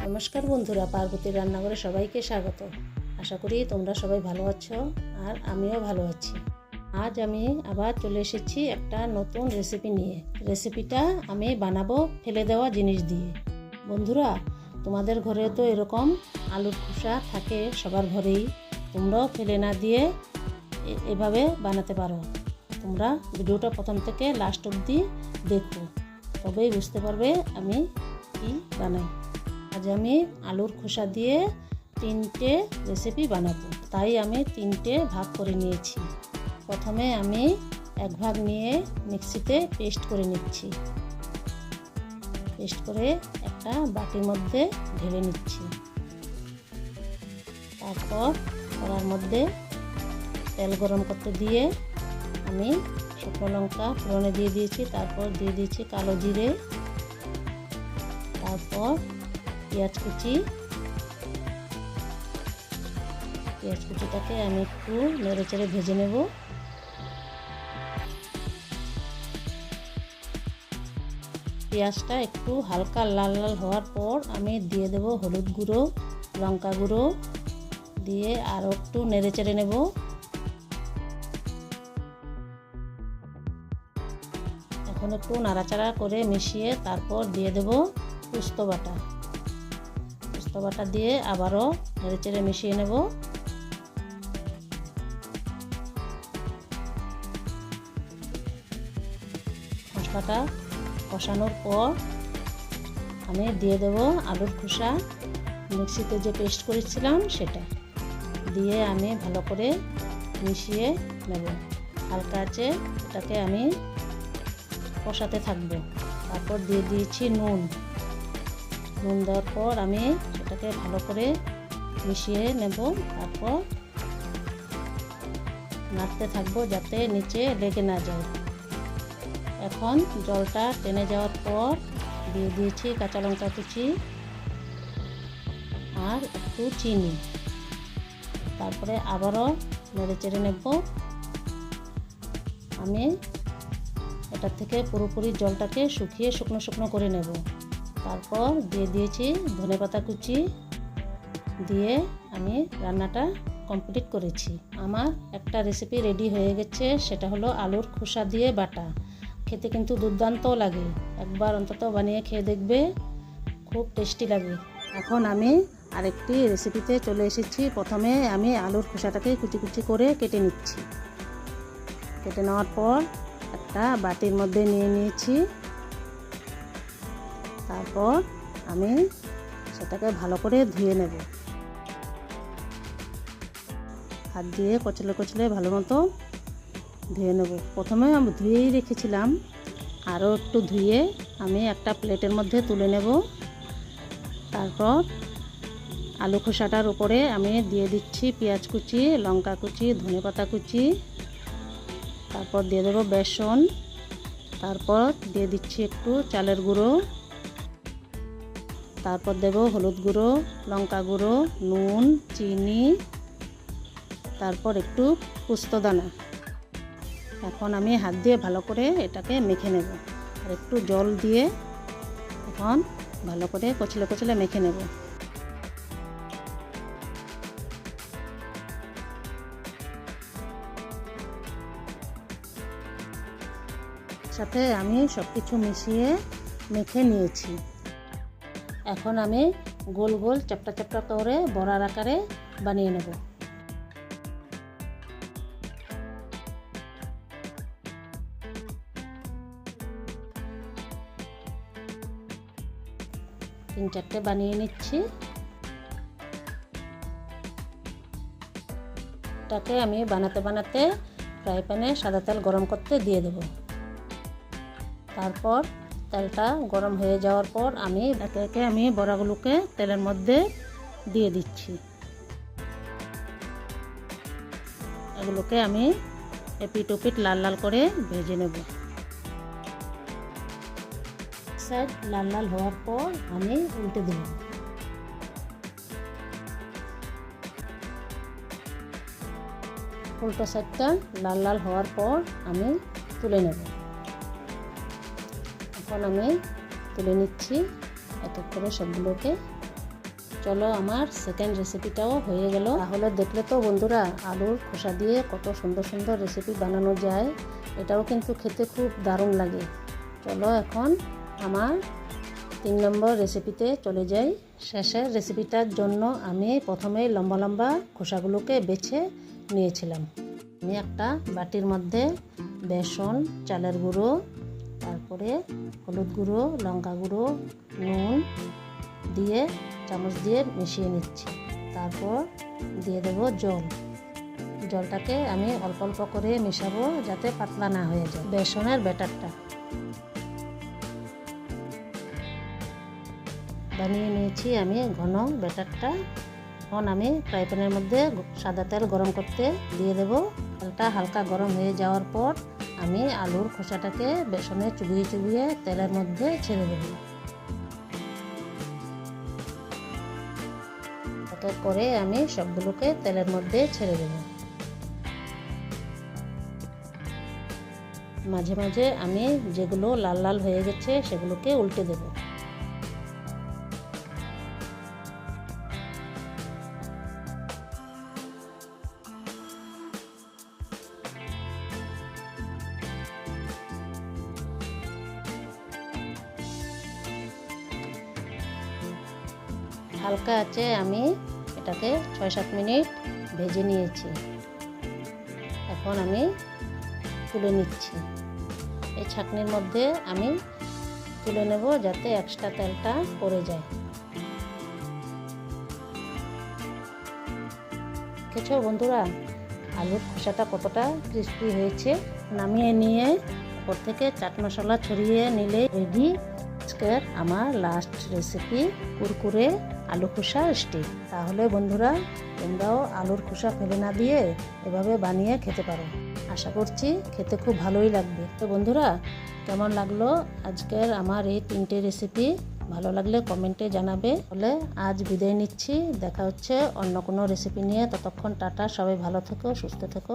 নমস্কার বন্ধুরা, পার্বতীর রান্নাঘরে সবাইকে স্বাগত। আশা করি তোমরা সবাই ভালো আছো আর আমিও ভালো আছি। আজ আমি আবার চলে এসেছি একটা নতুন রেসিপি নিয়ে। রেসিপিটা আমি বানাবো ফেলে দেওয়া জিনিস দিয়ে। বন্ধুরা, তোমাদের ঘরে তো এরকম আলুর খোসা থাকে সবার ঘরেই। তোমরাও ফেলে না দিয়ে এভাবে বানাতে পারো। তোমরা ভিডিওটা প্রথম থেকে লাস্ট অবধি দেখো। তবেই বুঝতে পারবে আমি কি বানাই। আজ আমি আলুর খোসা দিয়ে তিনটে রেসিপি বানাবো। তাই আমি তিনটে ভাগ করে নিয়েছি। প্রথমে আমি এক ভাগ নিয়ে মিক্সিতে পেস্ট করে নিচ্ছি। পেস্ট করে একটা বাটির মধ্যে ঢেলে নিচ্ছি। তারপর কড়ার মধ্যে তেল গরম করতে দিয়ে আমি শুকনো লঙ্কা ফোড়নে দিয়ে দিয়েছি, তারপর দিয়ে দিয়েছি কালো জিরে। তারপর পেঁয়াজ কুচি। পেঁয়াজ কুচিটাকে আমি একটু নেড়ে চেড়ে ভেজে নেব। পেঁয়াজটা একটু হালকা লাল লাল হওয়ার পর আমি দিয়ে দেব হলুদ গুঁড়ো, লঙ্কা গুঁড়ো। দিয়ে আরও একটু নেড়ে চেড়ে নেব। এখন একটু নাড়াচাড়া করে মিশিয়ে তারপর দিয়ে দেব পোস্ত বাটা। পোস্ত বাটা দিয়ে আবারও নেড়ে চেড়ে মিশিয়ে নেব। মশলাটা কষানোর পর আমি দিয়ে দেব আলুর খোসা। মিক্সিতে যে পেস্ট করেছিলাম সেটা দিয়ে আমি ভালো করে মিশিয়ে নেব। হালকা আছে, এটাকে আমি কষাতে থাকব। তারপর দিয়ে দিয়েছি নুন। নুন দেওয়ার পর আমি সেটাকে ভালো করে মিশিয়ে নেব। তারপর নাড়তে থাকব যাতে নিচে লেগে না যায়। এখন জলটা টেনে যাওয়ার পর দিয়ে দিয়েছি কাঁচা লঙ্কা কুচি আর একটু চিনি। তারপরে আবারও নেড়ে চেড়ে নেব। আমি এটার থেকে পুরোপুরি জলটাকে শুকিয়ে শুকনো শুকনো করে নেব। তারপর দিয়ে দিয়েছি ধনে পাতা কুচি দিয়ে আমি রান্নাটা কমপ্লিট করেছি। আমার একটা রেসিপি রেডি হয়ে গেছে, সেটা হলো আলুর খোসা দিয়ে বাটা। খেতে কিন্তু দুর্দান্ত লাগে। একবার অন্তত বানিয়ে খেয়ে দেখবে, খুব টেস্টি লাগে। এখন আমি আরেকটি রেসিপিতে চলে এসেছি। প্রথমে আমি আলুর খোসাটাকে কুচি কুচি করে কেটে নিচ্ছি। কেটে নেওয়ার পর একটা বাটির মধ্যে নিয়ে নিয়েছি। তারপর আমি সেটাকে ভালো করে ধুয়ে নেব। হাত দিয়ে কচলে কচলে ভালো মতো ধুয়ে নেব। প্রথমে আমি ধুয়েই রেখেছিলাম। আরও একটু ধুয়ে আমি একটা প্লেটের মধ্যে তুলে নেব। তারপর আলু খোসাটার উপরে আমি দিয়ে দিচ্ছি পেঁয়াজ কুচি, লঙ্কা কুচি, ধনে পাতা কুচি। তারপর দিয়ে দেবো বেসন। তারপর দিয়ে দিচ্ছি একটু চালের গুঁড়ো। তারপর দেব হলুদ গুঁড়ো, লঙ্কা গুঁড়ো, নুন, চিনি, তারপর একটু পুস্তদানা এখন আমি হাত দিয়ে ভালো করে এটাকে মেখে নেব। আর একটু জল দিয়ে এখন ভালো করে কচলে কচলে মেখে নেব। সাথে আমি সব কিছু মিশিয়ে মেখে নিয়েছি। এখন আমি গোল গোল চ্যাপটা চ্যাপটা করে বড়ার আকারে বানিয়ে নেব। তিন চারটে বানিয়ে নিচ্ছি। এটাকে আমি বানাতে বানাতে ফ্রাই প্যানে সাদা তেল গরম করতে দিয়ে দেব। তারপর তেলটা গরম হয়ে যাওয়ার পর আমি একে আমি বড়াগুলোকে তেলের মধ্যে দিয়ে দিচ্ছি। এগুলোকে আমি এপিট ওপিট লাল লাল করে ভেজে নেব। সাইড লাল লাল হওয়ার পর আমি উল্টে দেব। উল্টো সাইডটা লাল লাল হওয়ার পর আমি তুলে নেব। এখন আমি তুলে নিচ্ছি এক করে সবগুলোকে। চলো আমার সেকেন্ড রেসিপিটাও হয়ে গেল। তাহলে দেখলে তো বন্ধুরা, আলুর খোসা দিয়ে কত সুন্দর সুন্দর রেসিপি বানানো যায়। এটাও কিন্তু খেতে খুব দারুণ লাগে। চলো এখন আমার তিন নম্বর রেসিপিতে চলে যাই। শেষের রেসিপিটার জন্য আমি প্রথমেই লম্বা লম্বা খোসাগুলোকে বেছে নিয়েছিলাম। আমি একটা বাটির মধ্যে বেসন, চালের গুঁড়ো তারপরে হলুদ গুঁড়ো, লঙ্কা গুঁড়ো, নুন দিয়ে চামচ দিয়ে মিশিয়ে নিচ্ছি। তারপর দিয়ে দেব জল। জলটাকে আমি অল্প অল্প করে মেশাবো যাতে পাতলা না হয়ে যায়। বেসনের ব্যাটারটা বানিয়ে নিয়েছি আমি ঘন ব্যাটারটা। এখন আমি ফ্রাই প্যানের মধ্যে সাদা তেল গরম করতে দিয়ে দেব। তেলটা হালকা গরম হয়ে যাওয়ার পর আমি আলুর খোসাটাকে বেসনে চুবিয়ে চুবিয়ে তেলের মধ্যে ছেড়ে দেব। এক করে আমি সবগুলোকে তেলের মধ্যে ছেড়ে দেব। মাঝে মাঝে আমি যেগুলো লাল লাল হয়ে গেছে সেগুলোকে উল্টে দেবো। হালকা আছে, আমি এটাকে ছয় সাত মিনিট ভেজে নিয়েছি। এখন আমি তুলে নিচ্ছি। এই ছাকনির মধ্যে আমি তুলে নেব যাতে এক্সট্রা তেলটা পড়ে যায়। দেখেছ বন্ধুরা, আলুর খোসাটা কতটা ক্রিস্পি হয়েছে? নামিয়ে নিয়ে ওপর থেকে চাট মশলা ছড়িয়ে নিলে রেডি আজকের আমার লাস্ট রেসিপি কুরকুরে আলু খোসা স্টিক তাহলে বন্ধুরা, তোমরাও আলুর খোসা ফেলে না দিয়ে এভাবে বানিয়ে খেতে পারো। আশা করছি খেতে খুব ভালোই লাগবে। তো বন্ধুরা, কেমন লাগল আজকের আমার এই তিনটে রেসিপি ভালো লাগলে কমেন্টে জানাবে। বলে আজ বিদায় নিচ্ছি। দেখা হচ্ছে অন্য কোনো রেসিপি নিয়ে। ততক্ষণ টাটা, সবাই ভালো থেকো, সুস্থ থেকো।